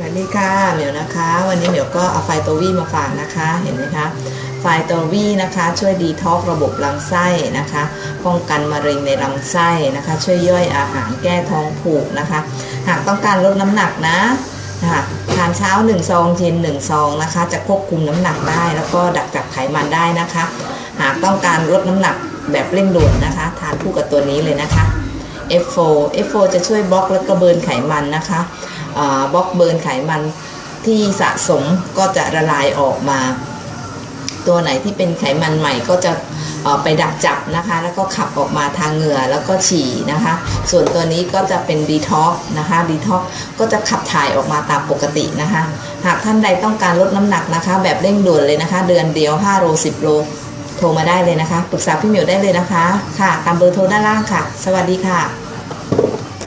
สวัสดีค่ะเหมียวนะคะ วันนี้เหมียวก็เอาไฟโตวี่มาฝากนะคะ เห็นไหมคะ ไฟโตวี่นะคะ ช่วยดีท็อกระบบลำไส้นะคะ ป้องกันมะเร็งในลำไส้นะคะ ช่วยย่อยอาหารแก้ท้องผูกนะคะ หากต้องการลดน้ำหนักนะนะคะทานเช้า1ซองเย็น1ซองนะคะ จะควบคุมน้ำหนักได้ แล้วก็ดักจับไขมันได้นะคะ หากต้องการลดน้ำหนักแบบเร่งด่วนนะคะ ทานคู่กับตัวนี้เลยนะคะ F4 F4 จะช่วยบล็อกและกระเบินไขมันนะคะบล็อกเบิร์นไขมันที่สะสมก็จะละลายออกมา ตัวไหนที่เป็นไขมันใหม่ก็จะเอ่อไปดักจับนะคะ แล้วก็ขับออกมาทางเหงื่อแล้วก็ฉี่นะคะ ส่วนตัวนี้ก็จะเป็นดีท็อกนะคะดีท็อกก็จะขับถ่ายออกมาตามปกตินะคะ หากท่านใดต้องการลดน้ำหนักนะคะ แบบเร่งด่วนเลยนะคะ เดือนเดียว 5 โล 10 โล โทรมาได้เลยนะคะ ปรึกษาพี่เหมียวได้เลยนะคะ ค่ะ ตามเบอร์โทรด้านล่างค่ะ สวัสดีค่ะ